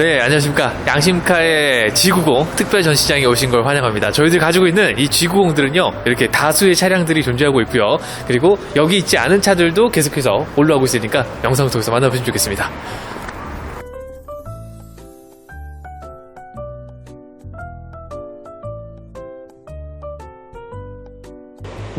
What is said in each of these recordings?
네, 안녕하십니까. 양심카의 G90 특별 전시장에 오신 걸 환영합니다. 저희들 가지고 있는 이 G90들은요, 이렇게 다수의 차량들이 존재하고 있고요. 그리고 여기 있지 않은 차들도 계속해서 올라오고 있으니까 영상을 통해서 만나보시면 좋겠습니다.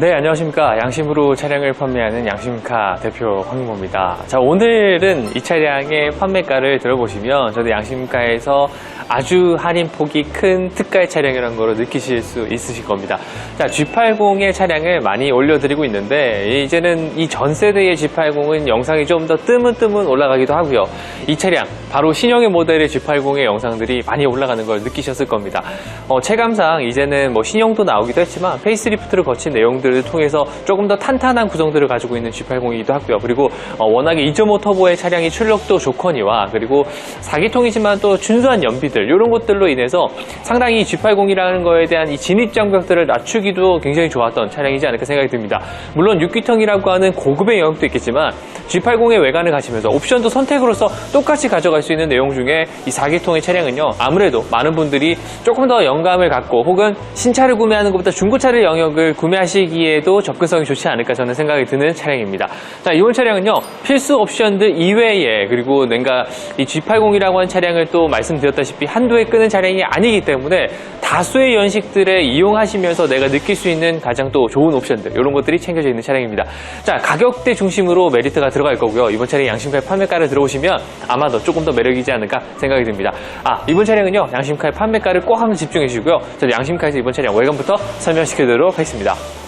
네, 안녕하십니까. 양심으로 차량을 판매하는 양심카 대표 황인모입니다. 자, 오늘은 이 차량의 판매가를 들어보시면 저도 양심카에서 아주 할인폭이 큰 특가의 차량이라는 걸 느끼실 수 있으실 겁니다. 자, G80의 차량을 많이 올려드리고 있는데 이제는 이 전 세대의 G80은 영상이 좀더 뜨문뜨문 올라가기도 하고요. 이 차량, 바로 신형의 모델의 G80의 영상들이 많이 올라가는 걸 느끼셨을 겁니다. 어, 체감상 이제는 뭐 신형도 나오기도 했지만 페이스리프트를 거친 내용들 을 통해서 조금 더 탄탄한 구성들을 가지고 있는 G80이기도 하고요. 그리고 어, 워낙에 2.5 터보의 차량이 출력도 좋거니와 그리고 4기통이지만 또 준수한 연비들 이런 것들로 인해서 상당히 G80이라는 거에 대한 이 진입 장벽들을 낮추기도 굉장히 좋았던 차량이지 않을까 생각이 듭니다. 물론 6기통이라고 하는 고급의 영역도 있겠지만 G80의 외관을 가시면서 옵션도 선택으로서 똑같이 가져갈 수 있는 내용 중에 이 4기통의 차량은요 아무래도 많은 분들이 조금 더 영감을 갖고 혹은 신차를 구매하는 것보다 중고차를 영역을 구매하시기 에도 접근성이 좋지 않을까 저는 생각이 드는 차량입니다. 자 이번 차량은요 필수 옵션들 이외에 그리고 뭔가 이 G80이라고 하는 차량을 또 말씀드렸다시피 한도에 끄는 차량이 아니기 때문에 다수의 연식들에 이용하시면서 내가 느낄 수 있는 가장 또 좋은 옵션들 이런 것들이 챙겨져 있는 차량입니다. 자 가격대 중심으로 메리트가 들어갈 거고요. 이번 차량 양심카의 판매가를 들어오시면 아마도 조금 더 매력이지 않을까 생각이 듭니다. 아 이번 차량은요 양심카의 판매가를 꼭 한번 집중해 주시고요. 저도 양심카에서 이번 차량 외관부터 설명시켜 드리도록 하겠습니다.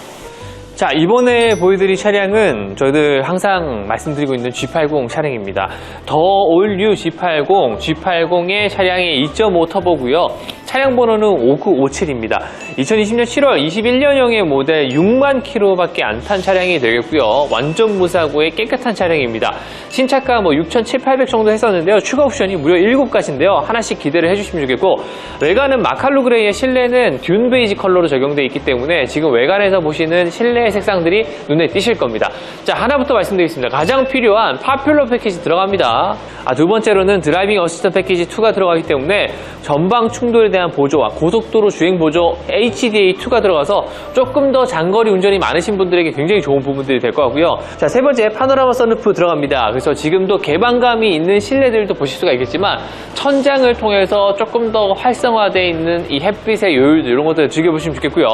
자, 이번에 보여드릴 차량은 저희들 항상 말씀드리고 있는 G80 차량입니다. 더 올뉴 G80, G80의 차량이 2.5 터보고요. 차량 번호는 5957입니다. 2020년 7월 21년형의 모델 6만 킬로밖에 안 탄 차량이 되겠고요. 완전 무사고의 깨끗한 차량입니다. 신차가 뭐 6,700, 정도 했었는데요. 추가 옵션이 무려 7가지인데요. 하나씩 기대를 해주시면 좋겠고 외관은 마칼루 그레이의 실내는 듄 베이지 컬러로 적용되어 있기 때문에 지금 외관에서 보시는 실내 색상들이 눈에 띄실 겁니다. 자 하나부터 말씀드리겠습니다. 가장 필요한 파퓰러 패키지 들어갑니다. 아, 두 번째로는 드라이빙 어시스턴 패키지 2가 들어가기 때문에 전방 충돌에 대한 보조와 고속도로 주행 보조 HDA2가 들어가서 조금 더 장거리 운전이 많으신 분들에게 굉장히 좋은 부분들이 될 것 같고요. 자, 세 번째 파노라마 선루프 들어갑니다. 그래서 지금도 개방감이 있는 실내들도 보실 수가 있겠지만 천장을 통해서 조금 더 활성화되어 있는 이 햇빛의 요율 이런 것들 즐겨보시면 좋겠고요.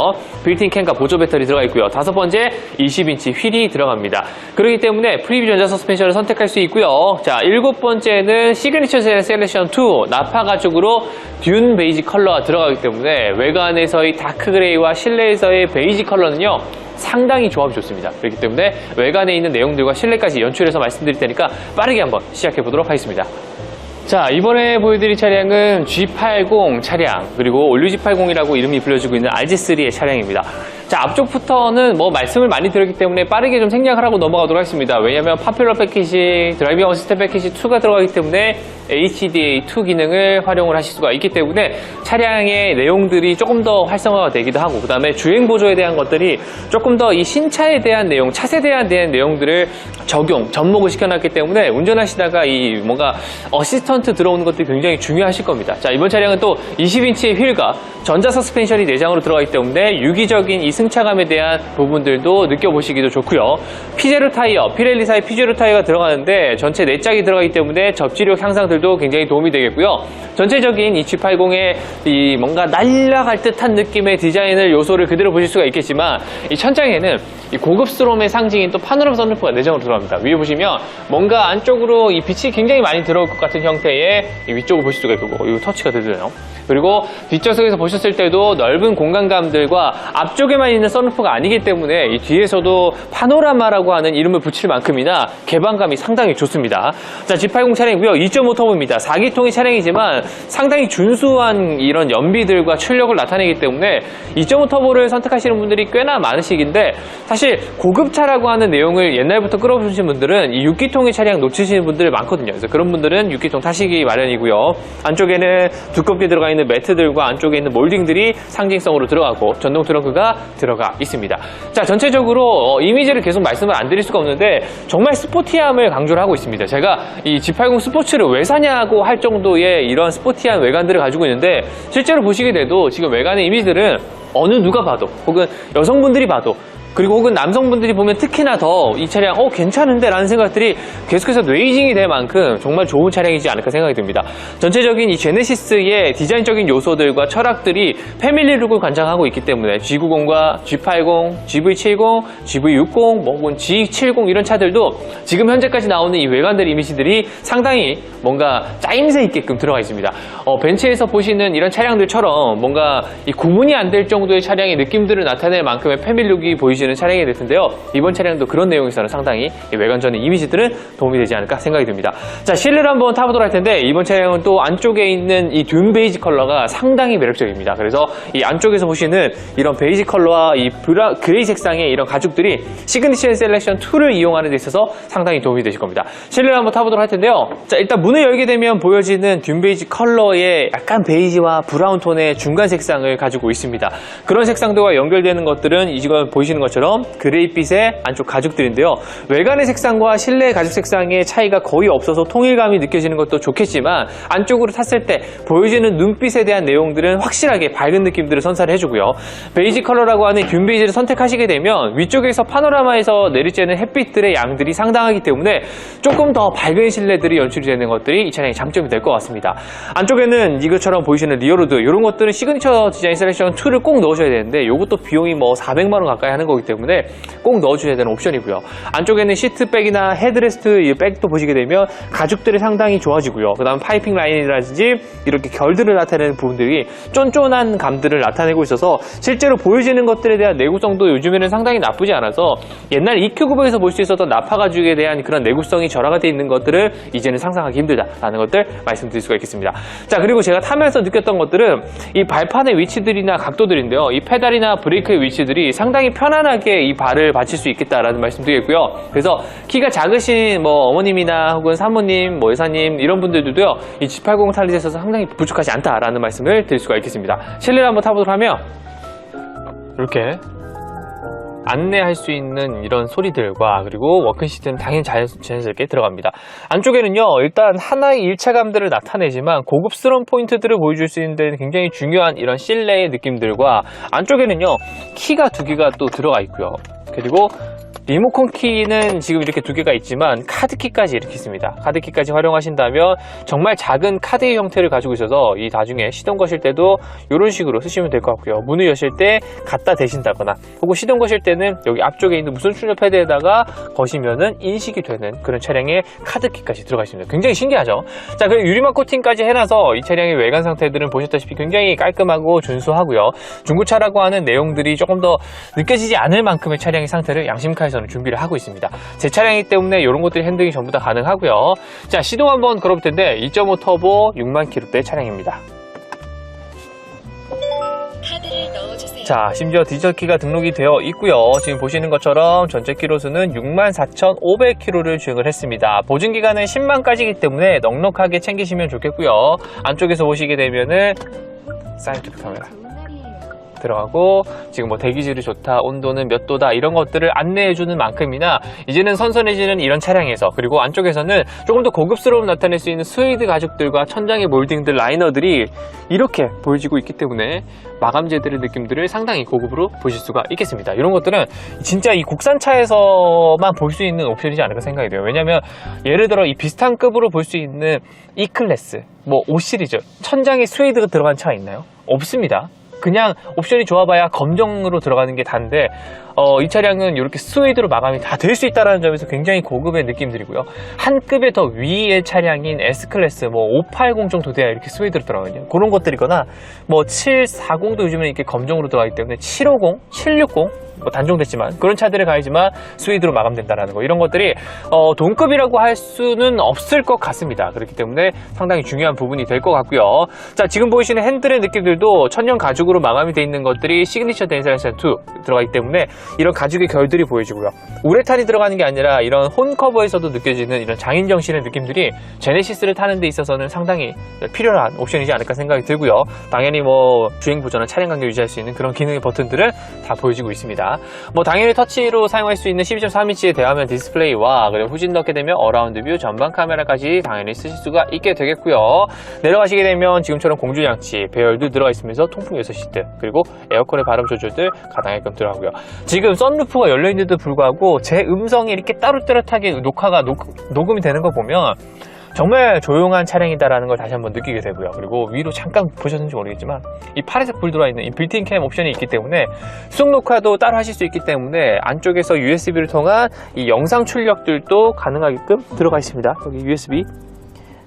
빌트인 캠과 보조 배터리 들어가 있고요. 다섯 번째 20인치 휠이 들어갑니다. 그렇기 때문에 프리뷰 전자 서스펜션을 선택할 수 있고요. 자, 일곱 번째는 시그니처 셀렉션 2 나파 가죽으로 듄 베이지 컬러가 들어가기 때문에 외관에서의 다크 그레이와 실내에서의 베이지 컬러는요. 상당히 조합이 좋습니다. 그렇기 때문에 외관에 있는 내용들과 실내까지 연출해서 말씀드릴 테니까 빠르게 한번 시작해 보도록 하겠습니다. 자, 이번에 보여드릴 차량은 G80 차량, 그리고 올류 G80이라고 이름이 불려지고 있는 RG3의 차량입니다. 자, 앞쪽부터는 뭐 말씀을 많이 드렸기 때문에 빠르게 좀 생략을 하고 넘어가도록 하겠습니다. 왜냐면 파퓰러 패키지, 드라이빙 어시스트 패키지 2가 들어가기 때문에 HDA2 기능을 활용을 하실 수가 있기 때문에 차량의 내용들이 조금 더 활성화가 되기도 하고, 그 다음에 주행 보조에 대한 것들이 조금 더 이 신차에 대한 내용, 차세대에 대한 내용들을 적용, 접목을 시켜놨기 때문에 운전하시다가 이 뭔가 어시스턴트 들어오는 것들이 굉장히 중요하실 겁니다. 자, 이번 차량은 또 20인치의 휠과 전자 서스펜션이 내장으로 들어가기 때문에 유기적인 이 승차감에 대한 부분들도 느껴보시기도 좋고요. 피제로 타이어, 피렐리사의 피제로 타이어가 들어가는데 전체 네 짝이 들어가기 때문에 접지력 향상들도 굉장히 도움이 되겠고요. 전체적인 이 G80의 이 뭔가 날아갈 듯한 느낌의 디자인을 요소를 그대로 보실 수가 있겠지만 이 천장에는 이 고급스러움의 상징인 또 파노라마 선루프가 내장으로 들어갑니다. 위에 보시면 뭔가 안쪽으로 이 빛이 굉장히 많이 들어올 것 같은 형태의 이 위쪽을 보실 수가 있고 이거 터치가 되잖아요. 그리고 뒷좌석에서 보셨을 때도 넓은 공간감들과 앞쪽에만 있는 선루프가 아니기 때문에 이 뒤에서도 파노라마라고 하는 이름을 붙일 만큼이나 개방감이 상당히 좋습니다. 자, G80 차량이고요. 2.5 터보입니다. 4기통의 차량이지만 상당히 준수한 이런 연비들과 출력을 나타내기 때문에 2.5 터보를 선택하시는 분들이 꽤나 많으시긴데 사실 고급차라고 하는 내용을 옛날부터 끌어보신 분들은 이 6기통의 차량 놓치시는 분들 많거든요. 그래서 그런 분들은 6기통 타시기 마련이고요. 안쪽에는 두껍게 들어가 있는 매트들과 안쪽에 있는 몰딩들이 상징성으로 들어가고 전동 트렁크가 들어가 있습니다. 자, 전체적으로 어, 이미지를 계속 말씀을 안 드릴 수가 없는데 정말 스포티함을 강조를 하고 있습니다. 제가 이 G80 스포츠를 왜 사냐고 할 정도의 이런 스포티한 외관들을 가지고 있는데 실제로 보시게 돼도 지금 외관의 이미지들은 어느 누가 봐도 혹은 여성분들이 봐도 그리고 혹은 남성분들이 보면 특히나 더 이 차량 어 괜찮은데 라는 생각들이 계속해서 뇌이징이 될 만큼 정말 좋은 차량이지 않을까 생각이 듭니다. 전체적인 이 제네시스의 디자인적인 요소들과 철학들이 패밀리룩을 관장하고 있기 때문에 G90과 G80, GV70, GV60, 뭐 혹은 G70 이런 차들도 지금 현재까지 나오는 이 외관들 이미지들이 상당히 뭔가 짜임새 있게끔 들어가 있습니다. 어, 벤츠에서 보시는 이런 차량들처럼 뭔가 이 구분이 안 될 정도의 차량의 느낌들을 나타낼 만큼의 패밀룩이 보이 시는 차량이 될 텐데요. 이번 차량도 그런 내용에서는 상당히 이 외관전의 이미지들은 도움이 되지 않을까 생각이 듭니다. 자, 실내를 한번 타보도록 할 텐데 이번 차량은 또 안쪽에 있는 이 듄 베이지 컬러가 상당히 매력적입니다. 그래서 이 안쪽에서 보시는 이런 베이지 컬러와 이 브라, 그레이 색상의 이런 가죽들이 시그니처 셀렉션 2를 이용하는 데 있어서 상당히 도움이 되실 겁니다. 실내를 한번 타보도록 할 텐데요. 자, 일단 문을 열게 되면 보여지는 듄 베이지 컬러의 약간 베이지와 브라운 톤의 중간 색상을 가지고 있습니다. 그런 색상들과 연결되는 것들은 이지금 보이시는 것 처럼 그레이빛의 안쪽 가죽들인데요. 외관의 색상과 실내 가죽 색상의 차이가 거의 없어서 통일감이 느껴지는 것도 좋겠지만 안쪽으로 탔을 때 보여지는 눈빛에 대한 내용들은 확실하게 밝은 느낌들을 선사를 해주고요. 베이지 컬러라고 하는 균 베이지를 선택하시게 되면 위쪽에서 파노라마에서 내리쬐는 햇빛들의 양들이 상당하기 때문에 조금 더 밝은 실내들이 연출이 되는 것들이 이 차량의 장점이 될 것 같습니다. 안쪽에는 이것처럼 보이시는 리어로드 이런 것들은 시그니처 디자인 셀렉션 2를 꼭 넣으셔야 되는데 이것도 비용이 뭐 400만 원 가까이 하는 거기 때문에 꼭 넣어주셔야 되는 옵션이고요. 안쪽에는 시트백이나 헤드레스트 이 백도 보시게 되면 가죽들이 상당히 좋아지고요. 그 다음 파이핑 라인이라든지 이렇게 결들을 나타내는 부분들이 쫀쫀한 감들을 나타내고 있어서 실제로 보여지는 것들에 대한 내구성도 요즘에는 상당히 나쁘지 않아서 옛날 EQ900에서 볼 수 있었던 나파 가죽에 대한 그런 내구성이 절하가 되어 있는 것들을 이제는 상상하기 힘들다라는 것들 말씀드릴 수가 있겠습니다. 자 그리고 제가 타면서 느꼈던 것들은 이 발판의 위치들이나 각도들인데요. 이 페달이나 브레이크의 위치들이 상당히 편안 하게 이 발을 받칠 수 있겠다라는 말씀드리겠고요. 그래서 키가 작으신 뭐 어머님이나 혹은 사모님, 뭐 여사님 이런 분들도요. 이 G80 탈리에 있어서 상당히 부족하지 않다라는 말씀을 드릴 수가 있겠습니다. 실내를 한번 타보도록 하면 이렇게 안내할 수 있는 이런 소리들과 그리고 시스템 당연히 자연, 자연스럽게 들어갑니다. 안쪽에는요, 일단 하나의 일체감들을 나타내지만 고급스러운 포인트들을 보여줄 수 있는 데는 굉장히 중요한 이런 실내의 느낌들과 안쪽에는요, 키가 두 개가 또 들어가 있고요. 그리고 리모컨 키는 지금 이렇게 두 개가 있지만 카드키까지 이렇게 있습니다. 카드키까지 활용하신다면 정말 작은 카드의 형태를 가지고 있어서 이 나중에 시동 거실 때도 이런 식으로 쓰시면 될 것 같고요. 문을 여실 때 갖다 대신다거나 혹은 시동 거실 때는 여기 앞쪽에 있는 무선 충전 패드에다가 거시면은 인식이 되는 그런 차량에 카드키까지 들어가 있습니다. 굉장히 신기하죠? 자, 그리고 유리막 코팅까지 해놔서 이 차량의 외관 상태들은 보셨다시피 굉장히 깔끔하고 준수하고요. 중고차라고 하는 내용들이 조금 더 느껴지지 않을 만큼의 차량의 상태를 양심카에서 는 준비를 하고 있습니다. 제 차량이기 때문에 이런 것들이 핸들이 전부 다 가능하고요. 자, 시동 한번 걸어볼 텐데 2.5 터보 6만 킬로대 차량입니다. 자, 심지어 디젤 키가 등록이 되어 있고요. 지금 보시는 것처럼 전체 키로수는 64,500km를 주행을 했습니다. 보증 기간은 10만까지이기 때문에 넉넉하게 챙기시면 좋겠고요. 안쪽에서 보시게 되면은 사이드 카메라 들어가고 지금 뭐 대기질이 좋다, 온도는 몇 도다 이런 것들을 안내해 주는 만큼이나 이제는 선선해지는 이런 차량에서 그리고 안쪽에서는 조금 더 고급스러움 나타낼 수 있는 스웨이드 가죽들과 천장의 몰딩들 라이너들이 이렇게 보여지고 있기 때문에 마감재들의 느낌들을 상당히 고급으로 보실 수가 있겠습니다. 이런 것들은 진짜 이 국산차에서만 볼 수 있는 옵션이지 않을까 생각이 돼요. 왜냐하면 예를 들어 이 비슷한 급으로 볼 수 있는 E 클래스, 뭐 5 시리즈 천장에 스웨이드가 들어간 차 있나요? 없습니다. 그냥 옵션이 좋아봐야 검정으로 들어가는 게 단데 어, 이 차량은 이렇게 스웨이드로 마감이 다 될 수 있다는 점에서 굉장히 고급의 느낌 들이고요. 한 급의 더 위의 차량인 S클래스 뭐 580 정도 돼야 이렇게 스웨이드로 들어가거든요. 그런 것들이거나 뭐 740도 요즘에 이렇게 검정으로 들어가기 때문에 750, 760 뭐 단종됐지만 그런 차들을 가야지만 스웨이드로 마감된다라는 거 이런 것들이 어, 동급이라고 할 수는 없을 것 같습니다. 그렇기 때문에 상당히 중요한 부분이 될 것 같고요. 자 지금 보이시는 핸들의 느낌들도 천연 가죽으로 마감이 돼 있는 것들이 시그니처 덴셀션 2 들어가기 때문에 이런 가죽의 결들이 보여지고요. 우레탄이 들어가는 게 아니라 이런 혼 커버에서도 느껴지는 이런 장인 정신의 느낌들이 제네시스를 타는 데 있어서는 상당히 필요한 옵션이지 않을까 생각이 들고요. 당연히 뭐 주행 보전은 차량 간격 유지할 수 있는 그런 기능의 버튼들은 다 보여지고 있습니다. 뭐 당연히 터치로 사용할 수 있는 12.3인치의 대화면 디스플레이와 그리고 후진 넣게 되면 어라운드 뷰 전방 카메라까지 당연히 쓰실 수가 있게 되겠고요. 내려가시게 되면 지금처럼 공조 장치, 배열도 들어가 있으면서 통풍 요소 시트 그리고 에어컨의 바람 조절들 가능하게끔 들어가고요. 지금 썬루프가 열려 있는데도 불구하고 제 음성이 이렇게 따뜻따뜻하게 녹화가 녹, 녹음이 되는 거 보면 정말 조용한 차량이다라는 걸 다시 한번 느끼게 되고요. 그리고 위로 잠깐 보셨는지 모르겠지만 이 파란색 불 들어와 있는 이 빌트인 캠 옵션이 있기 때문에 수동 녹화도 따로 하실 수 있기 때문에 안쪽에서 USB를 통한 이 영상 출력들도 가능하게끔 들어가 있습니다. 여기 USB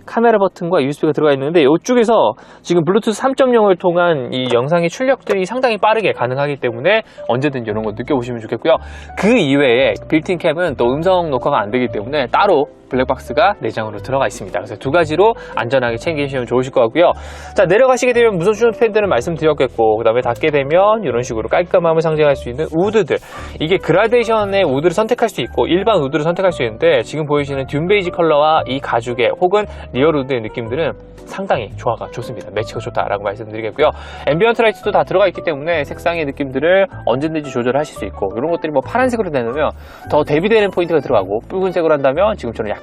카메라 버튼과 USB가 들어가 있는데 이쪽에서 지금 블루투스 3.0을 통한 이 영상의 출력들이 상당히 빠르게 가능하기 때문에 언제든 이런 거 느껴보시면 좋겠고요. 그 이외에 빌트인 캠은 또 음성 녹화가 안 되기 때문에 따로 블랙박스가 내장으로 들어가 있습니다. 그래서 두 가지로 안전하게 챙기시면 좋으실 것 같고요. 자 내려가시게 되면 무선 충전 팬들은 말씀드렸겠고 그 다음에 닫게 되면 이런 식으로 깔끔함을 상징할 수 있는 우드들 이게 그라데이션의 우드를 선택할 수 있고 일반 우드를 선택할 수 있는데 지금 보이시는 듄 베이지 컬러와 이 가죽의 혹은 리얼 우드의 느낌들은 상당히 조화가 좋습니다. 매치가 좋다라고 말씀드리겠고요. 앰비언트 라이트도 다 들어가 있기 때문에 색상의 느낌들을 언제든지 조절하실 수 있고 이런 것들이 뭐 파란색으로 내놓으면 더 대비되는 포인트가 들어가고 붉은색으로 한다면 지금처럼 약간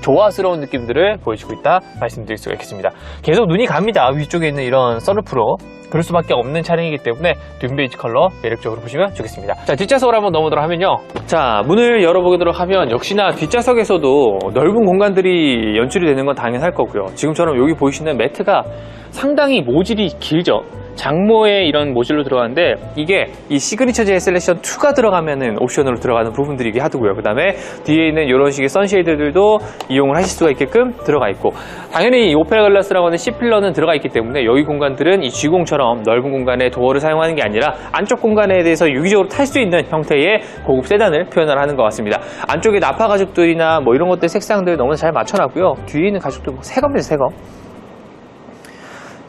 조화스러운 느낌들을 보여주고 있다 말씀드릴 수가 있겠습니다. 계속 눈이 갑니다. 위쪽에 있는 이런 썬루프로 그럴 수밖에 없는 차량이기 때문에 듄 베이지 컬러 매력적으로 보시면 좋겠습니다. 자, 뒷좌석으로 한번 넘어오도록 하면요. 자, 문을 열어보도록 하면 역시나 뒷좌석에서도 넓은 공간들이 연출이 되는 건 당연할 거고요. 지금처럼 여기 보이시는 매트가 상당히 모질이 길죠. 장모의 이런 모질로 들어가는데 이게 이 시그니처 제 셀렉션 2가 들어가면은 옵션으로 들어가는 부분들이기 하더고요. 그 다음에 뒤에 있는 이런 식의 선쉐이드들도 이용을 하실 수가 있게끔 들어가 있고 당연히 이 오페라 글라스라고 하는 C필러는 들어가 있기 때문에 여기 공간들은 이 G0처럼 넓은 공간에 도어를 사용하는 게 아니라 안쪽 공간에 대해서 유기적으로 탈 수 있는 형태의 고급 세단을 표현을 하는 것 같습니다. 안쪽에 나파 가죽들이나 뭐 이런 것들 색상들 너무 잘 맞춰놨고요. 뒤에 있는 가죽도 뭐 새겁니다, 새검.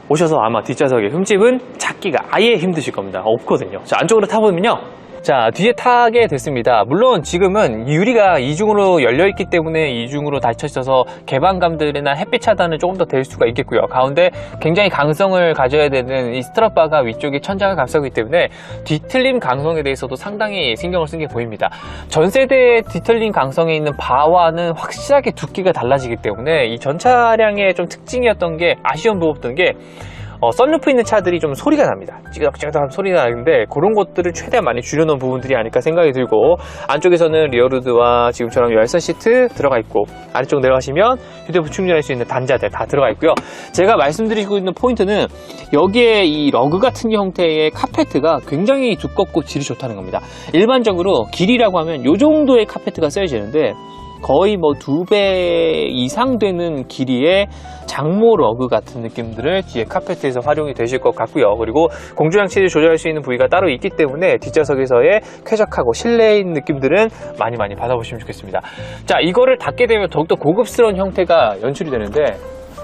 오셔서 아마 뒷좌석에 흠집은 찾기가 아예 힘드실 겁니다. 없거든요. 자, 안쪽으로 타보면요. 자, 뒤에 타게 됐습니다. 물론 지금은 유리가 이중으로 열려 있기 때문에 이중으로 닫혀 있어서 개방감들이나 햇빛 차단은 조금 더 될 수가 있겠고요. 가운데 굉장히 강성을 가져야 되는 이 스트럿바가 위쪽에 천장을 감싸기 때문에 뒤틀림 강성에 대해서도 상당히 신경을 쓴 게 보입니다. 전 세대의 뒤틀림 강성에 있는 바와는 확실하게 두께가 달라지기 때문에 이 전 차량의 좀 특징이었던 게 아쉬운 부분이었던 게 어, 썬루프 있는 차들이 좀 소리가 납니다. 찌그덕찌그덕한 소리가 나는데 그런 것들을 최대한 많이 줄여놓은 부분들이 아닐까 생각이 들고 안쪽에서는 리어루드와 지금처럼 열선 시트 들어가 있고 아래쪽 내려가시면 휴대폰 충전할 수 있는 단자들 다 들어가 있고요. 제가 말씀드리고 있는 포인트는 여기에 이 러그 같은 형태의 카페트가 굉장히 두껍고 질이 좋다는 겁니다. 일반적으로 길이라고 하면 이 정도의 카페트가 써야되는데 거의 뭐 두 배 이상 되는 길이의 장모 러그 같은 느낌들을 뒤에 카페트에서 활용이 되실 것 같고요. 그리고 공조장치를 조절할 수 있는 부위가 따로 있기 때문에 뒷좌석에서의 쾌적하고 실내인 느낌들은 많이 많이 받아보시면 좋겠습니다. 자, 이거를 닫게 되면 더욱더 고급스러운 형태가 연출이 되는데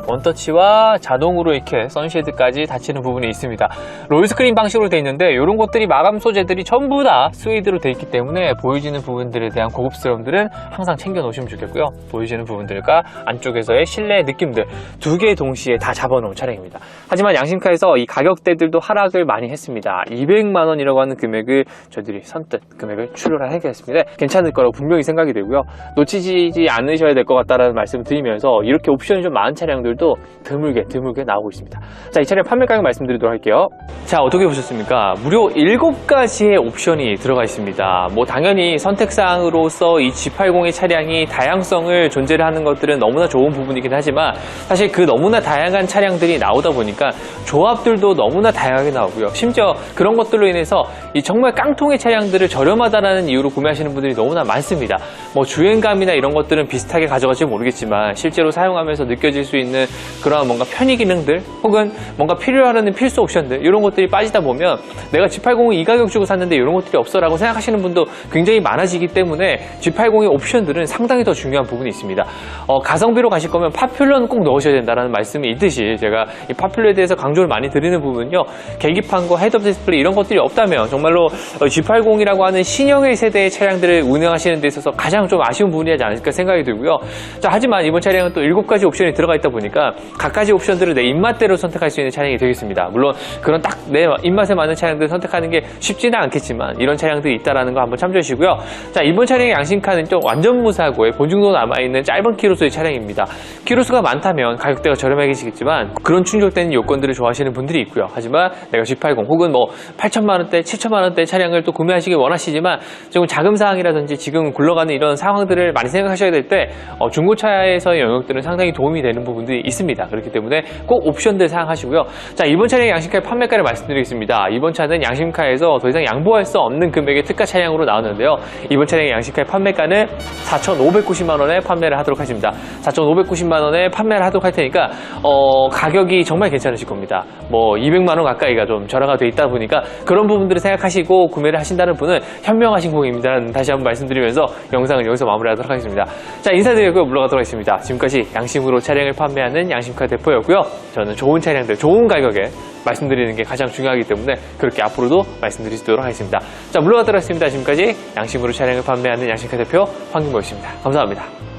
원터치와 자동으로 이렇게 선쉐드까지 닫히는 부분이 있습니다. 롤스크린 방식으로 되어 있는데 이런 것들이 마감 소재들이 전부 다 스웨이드로 되어 있기 때문에 보여지는 부분들에 대한 고급스러움들은 항상 챙겨 놓으시면 좋겠고요. 보여지는 부분들과 안쪽에서의 실내 느낌들 두 개 동시에 다 잡아놓은 차량입니다. 하지만 양심카에서 이 가격대들도 하락을 많이 했습니다. 200만 원이라고 하는 금액을 저희들이 선뜻 금액을 출혈을 하게 했습니다. 괜찮을 거라고 분명히 생각이 되고요. 놓치지 않으셔야 될 것 같다는 말씀을 드리면서 이렇게 옵션이 좀 많은 차량들 도 드물게 드물게 나오고 있습니다. 자, 이 차량 판매 가격 말씀드리도록 할게요. 자, 어떻게 보셨습니까? 무려 7가지의 옵션이 들어가 있습니다. 뭐 당연히 선택사항으로서 이 G80의 차량이 다양성을 존재를 하는 것들은 너무나 좋은 부분이긴 하지만 사실 그 너무나 다양한 차량들이 나오다 보니까 조합들도 너무나 다양하게 나오고요. 심지어 그런 것들로 인해서 이 정말 깡통의 차량들을 저렴하다라는 이유로 구매하시는 분들이 너무나 많습니다. 뭐 주행감이나 이런 것들은 비슷하게 가져갈지 모르겠지만 실제로 사용하면서 느껴질 수 있는 있는 그러한 뭔가 편의 기능들 혹은 뭔가 필요하는 필수 옵션들 이런 것들이 빠지다 보면 내가 G80을 이 가격 주고 샀는데 이런 것들이 없어라고 생각하시는 분도 굉장히 많아지기 때문에 G80의 옵션들은 상당히 더 중요한 부분이 있습니다. 어, 가성비로 가실 거면 파퓰러는 꼭 넣으셔야 된다는 말씀이 있듯이 제가 이 파퓰러에 대해서 강조를 많이 드리는 부분은요. 계기판과 헤드업 디스플레이 이런 것들이 없다면 정말로 어, G80이라고 하는 신형의 세대의 차량들을 운영하시는 데 있어서 가장 좀 아쉬운 부분이 하지 않을까 생각이 들고요. 자, 하지만 이번 차량은 또 7가지 옵션이 들어가 있다 보니 까 각가지 옵션들을 내 입맛대로 선택할 수 있는 차량이 되겠습니다. 물론 그런 딱 내 입맛에 맞는 차량들을 선택하는 게 쉽지는 않겠지만 이런 차량들이 있다는 거 한번 참조해 주시고요. 자, 이번 차량의 양심카는 좀 완전 무사고에 본중도 남아있는 짧은 키로수의 차량입니다. 키로수가 많다면 가격대가 저렴하겠지만 그런 충족되는 요건들을 좋아하시는 분들이 있고요. 하지만 내가 G80 혹은 뭐 8천만 원대, 7천만 원대 차량을 또 구매하시길 원하시지만 조금 자금 사항이라든지 지금 굴러가는 이런 상황들을 많이 생각하셔야 될때 어, 중고차에서의 영역들은 상당히 도움이 되는 부분들이 있습니다. 그렇기 때문에 꼭 옵션들 사용하시고요. 자 이번 차량의 양심카의 판매가를 말씀드리겠습니다. 이번 차는 양심카에서 더 이상 양보할 수 없는 금액의 특가 차량으로 나오는데요. 이번 차량의 양심카의 판매가는 4,590만 원에 판매를 하도록 하십니다. 4,590만 원에 판매를 하도록 할 테니까 어, 가격이 정말 괜찮으실 겁니다. 뭐 200만 원 가까이가 좀 절하가 돼 있다 보니까 그런 부분들을 생각하시고 구매를 하신다는 분은 현명하신 공입니다. 다시 한번 말씀드리면서 영상을 여기서 마무리하도록 하겠습니다. 자 인사드리고 물러가도록 하겠습니다. 지금까지 양심으로 차량을 판매하는 양심카 대표였고요. 저는 좋은 차량들 좋은 가격에 말씀드리는 게 가장 중요하기 때문에 그렇게 앞으로도 말씀드리도록 하겠습니다. 자 물러가도록 하겠습니다. 지금까지 양심으로 차량을 판매하는 양심카 대표 황김모였습니다. 감사합니다.